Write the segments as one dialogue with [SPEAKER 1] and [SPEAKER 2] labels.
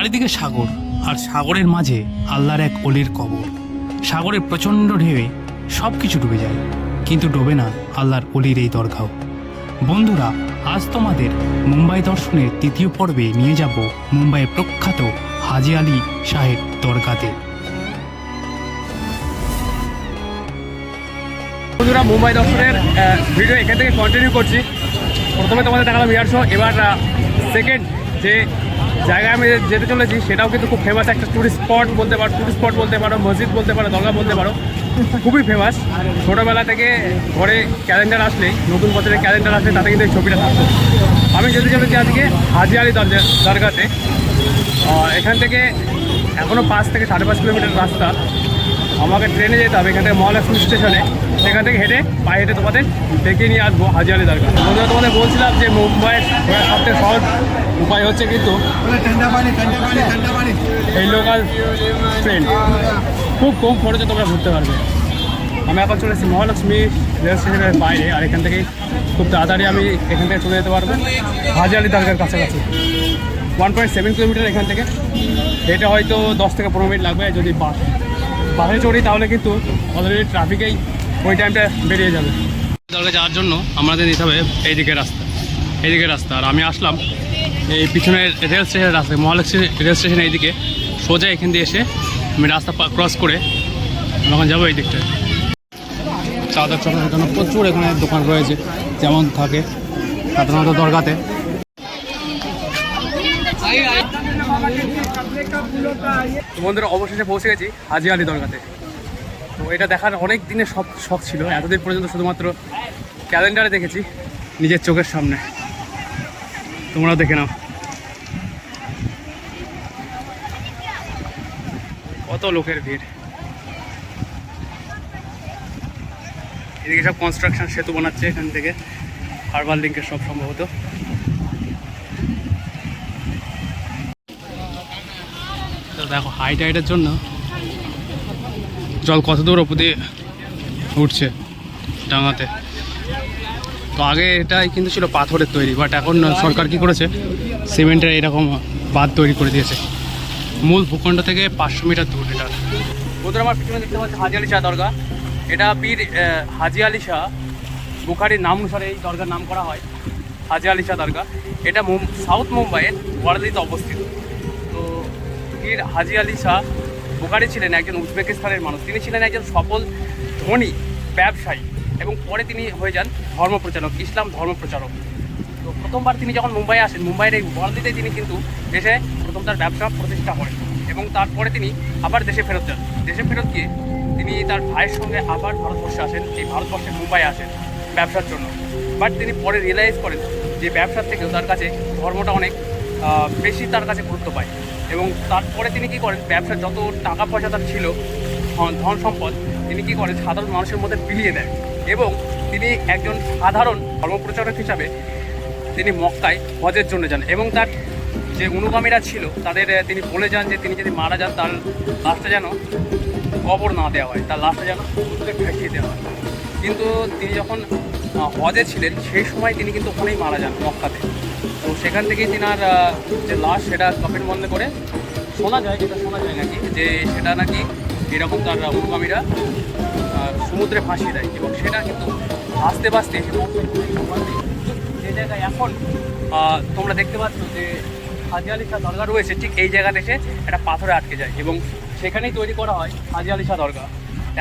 [SPEAKER 1] চারিদিকে সাগর, আর সাগরের মাঝে আল্লাহর এক অলির কবর। সাগরের প্রচণ্ড ঢেউয়ে সব কিছু ডুবে যায়, কিন্তু ডোবে না আল্লাহর অলির এই দরগাও। বন্ধুরা, আজ তোমাদের মুম্বাই দর্শনের তৃতীয় পর্বে নিয়ে যাব মুম্বাইয়ের প্রখ্যাত হাজি আলী শাহের দরগাতে।
[SPEAKER 2] বন্ধুরা, মুম্বাই দর্শনের ভিডিও এখান থেকে কন্টিনিউ করছি। প্রথমে তোমাদের দেখালাম ইয়ার শো এবার সেকেন্ড যে জায়গায় আমি যেতে চলেছি, সেটাও কিন্তু খুব ফেমাস একটা টুরিস্ট স্পট বলতে পারো টুরিস্ট স্পট বলতে পারো, মসজিদ বলতে পারো, দরগা বলতে পারো, খুবই ফেমাস ছোটোবেলা থেকে ঘরে ক্যালেন্ডার আসলেই, নতুন বছরের ক্যালেন্ডার আসলে তাতে কিন্তু এই ছবিটা থাকতো আমি যেতে চলেছি আজকে হাজি আলী দরজা দরগাতে। এখান থেকে এখনও পাঁচ থেকে সাড়ে পাঁচ কিলোমিটার রাস্তা। আমাকে ট্রেনে যেতে হবে, এখান থেকে মহালক্ষ্মী স্টেশনে। সেখান থেকে হেঁটে, পায়ে হেঁটে তোমাদের ডেকে নিয়ে আসব হাজি আলী দরগা তোমাদের বলছিলাম যে মুম্বাইয়ের সবথেকে সহজ উপায় হচ্ছে কিন্তু এই লোকাল ট্রেন খুব কম খরচে তোমরা ঘুরতে পারবে। আমি এখন চলে এসেছি মহালক্ষ্মী রেল স্টেশনের বাইরে আর এখান থেকে খুব তাড়াতাড়ি আমি এখান থেকে চলে যেতে পারব। হাজি আলী দরগার কাছাকাছি। ওয়ান পয়েন্ট সেভেন কিলোমিটার এখান থেকে। এটা হয়তো দশ থেকে পনেরো মিনিট লাগবে যদি বাস। বাসে চড়ি তাহলে কিন্তু অলরেডি ট্রাফিকেই ওই টাইমটা বেরিয়ে যাবে। দরগা যাওয়ার জন্য আমাদের নিতে হবে এইদিকে রাস্তা। এইদিকে রাস্তা। আর আমি আসলাম এই পিছনের রেল স্টেশনের রাস্তা, মহালক্ষ্মী রেল স্টেশন এইদিকে সোজা এখান দিয়ে এসে আমি রাস্তা ক্রস করে এখন যাব এই দিকটায় চাদর চকলেটের জন্য প্রচুর এখানে দোকান রয়েছে, যেমন থাকে সাধারণত দরগাতে। তো বন্ধুরা অবশেষে পৌঁছে গেছি হাজি আলী দরগাতে। তো এটা দেখার অনেক দিনের সব শখ ছিল, এতদিন পর্যন্ত শুধুমাত্র ক্যালেন্ডারে দেখেছি নিজের চোখের সামনে। তোমরাও দেখে নাও। কত লোকের ভিড়। এদিকে সব কনস্ট্রাকশন সেতু বানাচ্ছে এখান থেকে। হারবার লিঙ্কের সব সম্ভবত। তো দেখো হাই টাইটের জন্য জল কত দূর ওপর দিয়ে উঠছে ডাঙাতে। তো আগে এটাই কিন্তু ছিল পাথরের তৈরি বাট এখন সরকার কি করেছে? সিমেন্টের এরকম বাঁধ তৈরি করে দিয়েছে। মূল ভূখণ্ড থেকে পাঁচশো মিটার দূর এটা। বন্ধুরা, আমার পিছনে দেখতে পাচ্ছি হাজি আলী শাহ দরগা। এটা পীর হাজি আলী শাহ বুখারির নাম অনুসারে এই দরগার নাম করা হয়, হাজি আলী শাহ দরগা। এটা সাউথ মুম্বাইয়ের ওয়ারালিতে অবস্থিত। তো পীর হাজি আলী শাহ বুখারি ছিলেন একজন উজবেকিস্তানের মানুষ। তিনি ছিলেন একজন সফল ধনী ব্যবসায়ী। এবং পরে তিনি হয়ে যান ধর্মপ্রচারক, ইসলাম ধর্মপ্রচারক। তো প্রথমবার তিনি যখন মুম্বাই আসেন, মুম্বাইয়ের এই ওয়ার্ল্ডিতে তিনি কিন্তু দেশে প্রথম তার ব্যবসা প্রতিষ্ঠা করেন এবং তারপরে তিনি আবার দেশে ফেরত যান। দেশে ফেরত গিয়ে তিনি তার ভাইয়ের সঙ্গে আবার ভারতবর্ষে আসেন, এই ভারতবর্ষে মুম্বাই আসেন ব্যবসার জন্য। বাট তিনি পরে রিয়েলাইজ করেন যে ব্যবসার থেকেও তার কাছে ধর্মটা অনেক বেশি তার কাছে গুরুত্ব পায়। এবং তারপরে তিনি কি করেন, ব্যবসার যত টাকা পয়সা তার ছিল ধন- সম্পদ, তিনি কি করেন, সাধারণ মানুষের মধ্যে বিলিয়ে দেন। এবং তিনি একজন সাধারণ ধর্মপ্রচারক হিসাবে তিনি মক্কায় হজের জন্য যান এবং তার যে অনুগামীরা ছিল, তাদের তিনি বলে যান যে তিনি যদি মারা যান, তার লাশটা যেন কবর না দেওয়া হয়, তার লাশটা যেন সমুদ্রে ভেসিয়ে দেওয়া হয়। কিন্তু তিনি যখন হজে ছিলেন, সেই সময় তিনি কিন্তু ওখানেই মারা যান মক্কাতে। তো সেখান থেকেই তিনার যে লাশ, সেটা কফিন বন্ধ করে শোনা যায়, যেটা শোনা যায় নাকি, যে সেটা নাকি এরকম তার অনুগামীরা সমুদ্রে ভাসিয়ে দেয় এবং সেটা কিন্তু ভাসতে ভাসতে যে জায়গায় এখন তোমরা দেখতে পাচ্ছ যে হাজি আলি শাহ দরগা রয়েছে ঠিক এই জায়গাতে এসে একটা পাথরে আটকে যায় এবং সেখানেই তৈরি করা হয় হাজি আলি শাহ দরগা।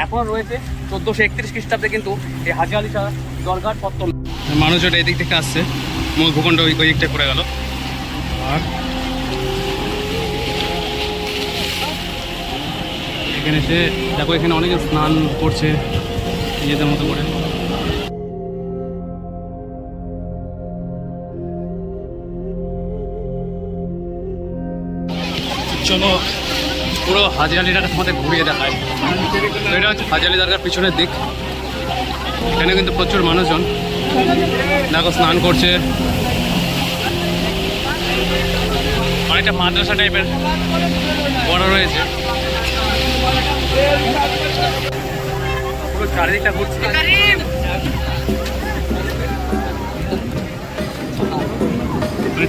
[SPEAKER 2] এখনও রয়েছে চোদ্দোশো একত্রিশ খ্রিস্টাব্দে কিন্তু এই হাজি আলি শাহ দরগার পত্তন মানুষজন এই দিক থেকে আসছে। মূল ভূখণ্ড ওই ওই দিকটা পড়ে গেল। আর এখানে এসে দেখো এখানে অনেকে স্নান করছে নিজেদের মতো করে। চলো, পুরো হাজি আলিটাকে তোমাদের ঘুরিয়ে দেখায় এটা হচ্ছে হাজি আলি পিছনের দিক। এখানে কিন্তু প্রচুর মানুষজন। দেখো, স্নান করছে। অনেকটা মাদ্রাসা টাইপের বড় রয়েছে। চারিদিকটা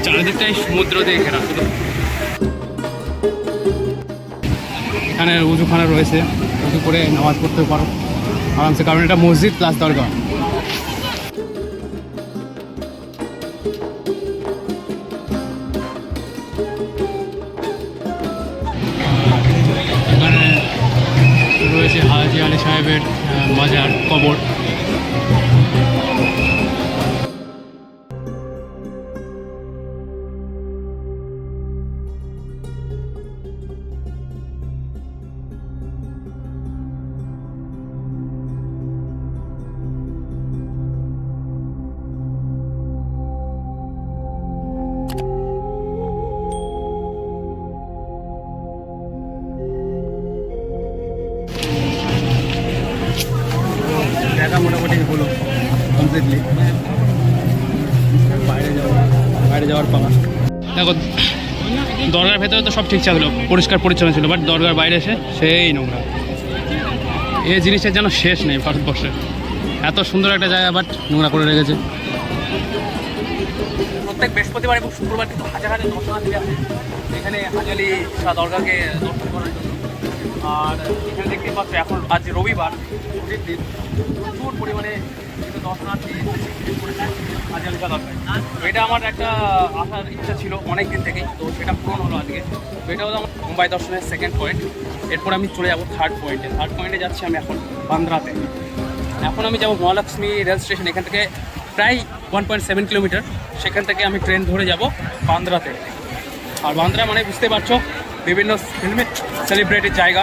[SPEAKER 2] চারিদিকটাই সমুদ্র দিয়ে ঘেরা এখানে উজুখানা রয়েছে, উজু করে নামাজ পড়তে পারো। আরামসে, কারণ এটা মসজিদ প্লাস দরকার রয়েছে হাজি আলী সাহেবের মাজার কবর। মোটামুটি হলো কমপ্লিটলি বাইরে যাওয়া বাইরে যাওয়ার পালা। দেখো দরগার ভেতরে তো সব ঠিকঠাক ছিল পরিষ্কার পরিচ্ছন্ন ছিল বাট দরগার বাইরে এসে সেই নোংরা। এই জিনিসের যেন শেষ নেই ভারতবর্ষে। এত সুন্দর একটা জায়গা বাট নোংরা করে রেখেছে।
[SPEAKER 3] প্রত্যেক বৃহস্পতিবার এবং শুক্রবার কিন্তু হাজার হাজার দর্শনার্থী আসে এখানে হাজালি দরগাকে দর্শন করার জন্য। আর এখানে দেখতে পাচ্ছ এখন আজ রবিবার। ছুটির প্রচুর পরিমাণে কিন্তু দর্শনার্থী এটা আমার একটা আসার ইচ্ছা ছিল অনেক দিন থেকেই, তো সেটা পূরণ হলো আজকে। তো এটা হলো আমার মুম্বাই দর্শনের সেকেন্ড পয়েন্ট এরপর আমি চলে যাব থার্ড পয়েন্টে থার্ড পয়েন্টে যাচ্ছি আমি এখন বান্দ্রাতে। এখন আমি যাব মহালক্ষ্মী রেল স্টেশন, এখান থেকে প্রায় ওয়ান পয়েন্ট সেভেন কিলোমিটার। সেখান থেকে আমি ট্রেন ধরে যাব বান্দ্রাতে। আর বান্দ্রা মানে বুঝতে পারছ, বিভিন্ন ফিল্মের সেলিব্রিটির জায়গা।